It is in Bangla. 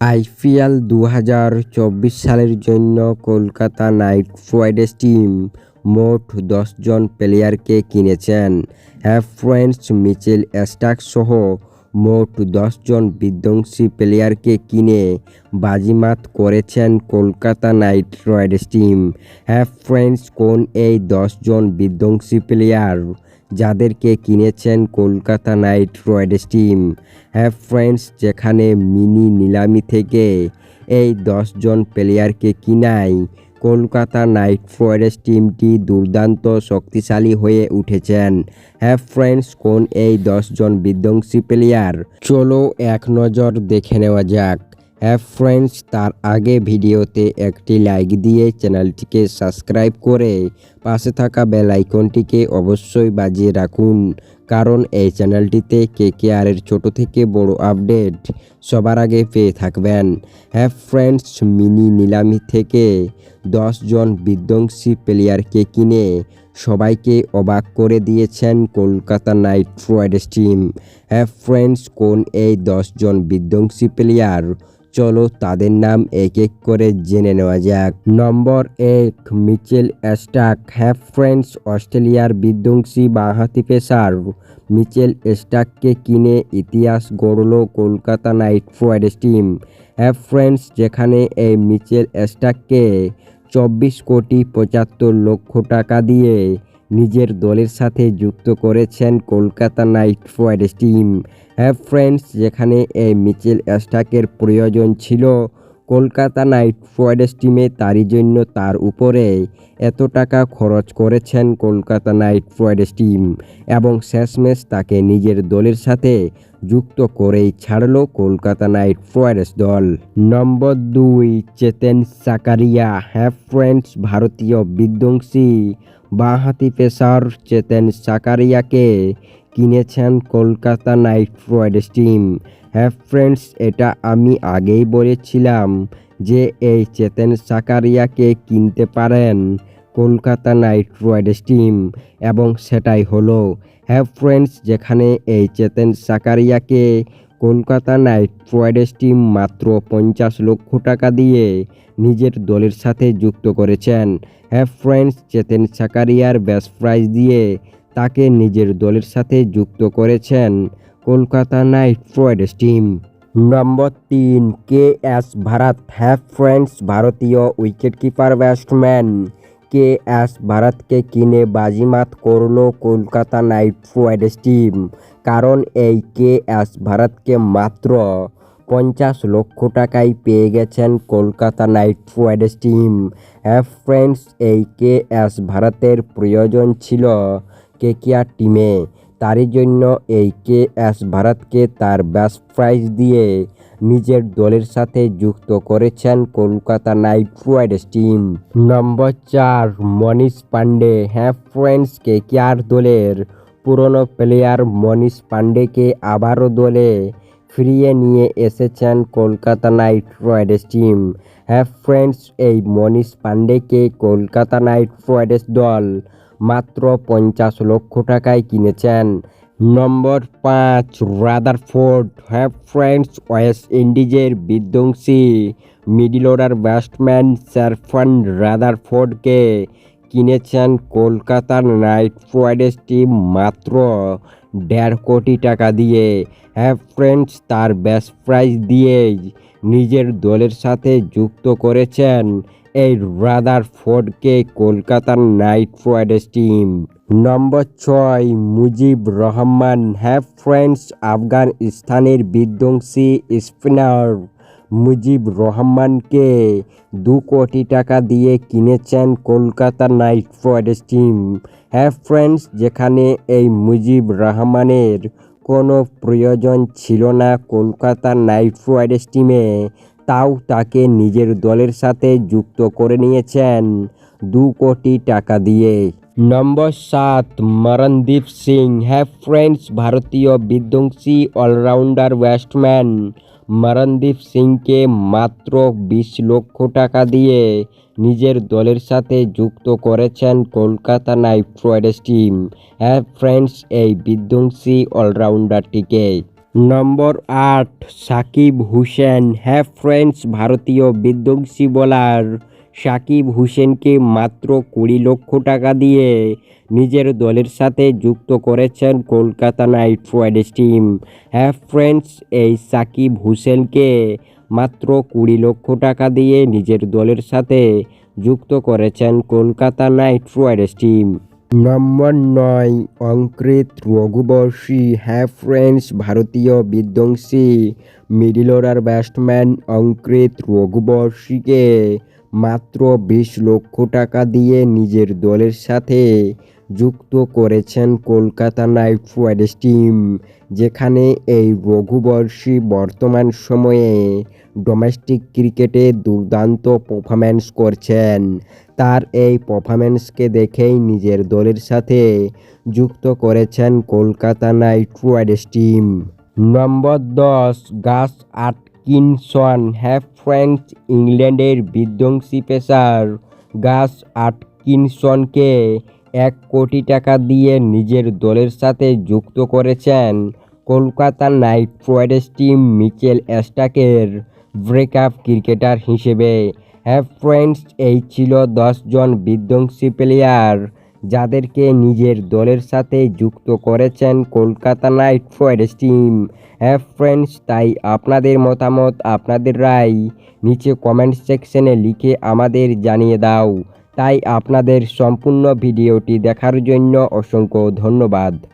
আইপিএল দু হাজার চব্বিশ সালের জন্য কলকাতা নাইট রাইডার্স টিম মোট দশজন প্লেয়ারকে কিনেছেন। হ্যাঁ ফ্রেন্ডস মিচেল স্টার্ক সহ মোট দশজন বিধ্বংসী প্লেয়ারকে কিনে বাজিমাত করেছেন কলকাতা নাইট রাইডার্স টিম। হ্যাঁ ফ্রেন্ডস কোন এই দশজন বিধ্বংসী প্লেয়ার? যাদেরকে কিনেছেন কলকাতা নাইট রাইডার্স টিম। হ্যাঁ ফ্রেন্ডস, যেখানে মিনি নিলামি থেকে এই দশজন প্লেয়ারকে কিনায় কলকাতা নাইট রাইডার্স টিমটি দুর্দান্ত শক্তিশালী হয়ে উঠেছেন। হ্যাঁ ফ্রেন্ডস, কোন এই দশজন বিধ্বংসী প্লেয়ার? চলো এক নজর দেখে নেওয়া যাক। হ্যাঁ ফ্রেন্ডস তার আগে ভিডিওতে একটি লাইক দিয়ে চ্যানেলটিকে সাবস্ক্রাইব করে পাশে থাকা বেল আইকনটিকে অবশ্যই বাজিয়ে রাখুন। কারণ এই চ্যানেলটিতে কে কে আরের ছোটো থেকে বড় আপডেট সবার আগে পেয়ে থাকবেন। হ্যাঁ ফ্রেন্ডস, মিনি নিলামি থেকে জন বিধ্বংসী প্লেয়ারকে কিনে সবাইকে অবাক করে দিয়েছেন কলকাতা নাইট রাইডার্স টিম। হ্যাঁ ফ্রেন্ডস, কোন এই জন বিধ্বংসী প্লেয়ার? চলো তাদের নাম এক এক করে জেনে নেওয়া যাক। নম্বর এক, মিচেল অ্যাস্টাক হ্যাভ ফ্রেন্ডস, অস্ট্রেলিয়ার বিধ্বংসী বাঁহাতি পেসার মিচেল স্টাককে কিনে ইতিহাস গড়ল কলকাতা নাইট রাইডার্স টিম। হ্যাভ ফ্রেন্ডস, যেখানে এই মিচেল স্টাককে চব্বিশ কোটি পঁচাত্তর লক্ষ টাকা দিয়ে নিজের দলের সাথে যুক্ত করেছেন কলকাতা নাইট রাইডার্স টিম। হ্যাঁ ফ্রেন্ডস, যেখানে এই মিচেল স্টাকের প্রয়োজন ছিল কলকাতা নাইট রাইডার্স টিমে তারই জন্য তার উপরে এত টাকা খরচ করেছেন কলকাতা নাইট রাইডার্স টিম এবং শেষমেশ তাকে নিজের দলের সাথে যুক্ত করেই ছাড়লো কলকাতা নাইট রাইডার্স দল। নম্বর দুই, চেতেন সাকারিয়া হ্যাঁ ফ্রেন্ডস, ভারতীয় বিধ্বংসী বাঁহাতি পেসার চেতেন সাকারিয়াকে কিনেছেন কলকাতা নাইট রাইডার্স টিম। হ্যাঁ ফ্রেন্ডস, এটা আমি আগেই বলেছিলাম যে এই চেতেন সাকারিয়াকে কিনতে পারেন কলকাতা নাইট রাইডার্স টিম, এবং সেটাই হলো। হ্যাঁ ফ্রেন্ডস, যেখানে এই চেতেন সাকারিয়াকে কলকাতা নাইট রাইডার্স টিম মাত্র পঞ্চাশ লক্ষ টাকা দিয়ে নিজের দলের সাথে যুক্ত করেছেন। হ্যাঁ ফ্রেন্ডস, চেতেন সাকারিয়ার বেস্ট প্রাইজ দিয়ে তাকে নিজের দলের সাথে যুক্ত করেছেন Kolkata Knight Riders team. Number তিন, কে এস ভারত হ্যাভ ফ্রেন্ডস, ভারতীয় wicket keeper batsman. K S ভারতকে কিনে বাজিমাত করল কলকাতা নাইট রাইডার্স টিম, কারণ এই কে এস ভারতকে মাত্র পঞ্চাশ লক্ষ টাকায় পেয়ে গেছেন কলকাতা নাইট রাইডার্স টিম। হ্যাভ ফ্রেন্ডস, এই কে এস ভারতের প্রয়োজন ছিল কেকেআর টিমে? তারই জন্য এই কে এস ভারতকে তার বেস্ট প্রাইজ দিয়ে নিজের দলের সাথে যুক্ত করেছেন Kolkata Knight Riders team. Number চার, মনীষ পান্ডে হ্যাঁ ফ্রেন্ডস কেকেআর দলের পুরনো প্লেয়ার মনীষ পান্ডেকে আবারও দলে ফিরিয়ে নিয়ে এসেছেন কলকাতা নাইট রাইডার্স টিম। হ্যাঁ ফ্রেন্ডস এই মনীষ পান্ডেকে কলকাতা নাইট রাইডার্স দল মাত্র পঞ্চাশ লক্ষ টাকায় কিনেছেন। নম্বর পাঁচ, রাদারফোর্ড। হ্যাভ ফ্রেন্ডস, ওয়েস্ট ইন্ডিজের বিধ্বংসী মিডিল অর্ডার ব্যাটসম্যান সারফান রাদারফোর্ডকে কিনেছেন কলকাতার নাইট রাইডার্স টিম মাত্র দেড় কোটি টাকা দিয়ে। হ্যাভ ফ্রেন্ডস, তার বেস্ট প্রাইজ দিয়েই নিজের দলের সাথে যুক্ত করেছেন এই রাদার ফোর্ডকে কলকাতার নাইট রাইডার্স টিম। নম্বর ছয়, মুজিব রহমান হ্যাভ ফ্রেন্ডস আফগানিস্তানের বিধ্বংসী স্পিনার মুজিব রহমানকে দু কোটি টাকা দিয়ে কিনেছেন কলকাতা নাইট রাইডার্স টিম। হ্যাভ ফ্রেন্ডস, যেখানে এই মুজিব রহমানের কোনো প্রয়োজন ছিল না কলকাতা নাইট রাইডার্স টিমে। তাও তাকে নিজের দলের সাথে যুক্ত করে নিয়েছেন দু কোটি টাকা দিয়ে। নম্বর সাত, মরণদীপ সিং হ্যাভ ফ্রেন্ডস, ভারতীয় বিধ্বংসী অলরাউন্ডার ব্যাটসম্যান। মরণদীপ সিংকে মাত্র বিশ লক্ষ টাকা দিয়ে নিজের দলের সাথে যুক্ত করেছেন কলকাতা নাইট রাইডার্স টিম। হ্যাভ ফ্রেন্ডস, এই বিধ্বংসী অলরাউন্ডারটিকে নম্বর আট, সাকিব হুসেন। হ্যাঁ ফ্রেন্ডস, ভারতীয় বিধ্বংসী বোলার সাকিব হুসেনকে মাত্র কুড়ি লক্ষ টাকা দিয়ে নিজের দলের সাথে যুক্ত করেছেন কলকাতা নাইট রাইডার্স টিম। হ্যাঁ ফ্রেন্ডস, এই সাকিব হুসেনকে মাত্র কুড়ি লক্ষ টাকা দিয়ে নিজের দলের সাথে যুক্ত করেছেন Kolkata Knight Riders team. Number নয় অঙ্কৃত রঘুবর্ষী হ্যাঁ ফ্রেন্ডস ভারতীয় বিধ্বংসী মিডল অর্ডার ব্যাটসম্যান অঙ্কৃত রঘুবর্ষীকে মাত্র বিশ লক্ষ টাকা দিয়ে নিজের দলের সাথে যুক্ত করেছেন কলকাতা নাইট রাইডার্স টিম, যেখানে এই রঘুবর্ষী বর্তমান সময়ে ডোমেস্টিক ক্রিকেটে দুর্দান্ত পারফরম্যান্স করছেন। তার এই পারফরম্যান্সকে দেখেই নিজের দলের সাথে যুক্ত করেছেন Kolkata Knight Riders team. Number দশ, গাস আটকিনসন হ্যাভ ফ্রেন্স ইংল্যান্ডের বিধ্বংসী পেসার। গাস আটকিনসনকে এক কোটি টাকা দিয়ে নিজের দলের সাথে যুক্ত করেছেন Kolkata Knight Riders team Mitchell স্টাকের backup cricketer হিসেবে হ্যাভ ফ্রেন্ডস এই ছিল দশজন বিধ্বংসী প্লেয়ার যাদেরকে নিজের দলের সাথে যুক্ত করেছেন কলকাতা নাইট রাইডার্স টিম হ্যাভ ফ্রেন্ডস তাই আপনাদের মতামত, আপনাদের রায় নিচে কমেন্ট সেকশনে লিখে আমাদের জানিয়ে দাও। তাই আপনাদের সম্পূর্ণ ভিডিওটি দেখার জন্য অসংখ্য ধন্যবাদ।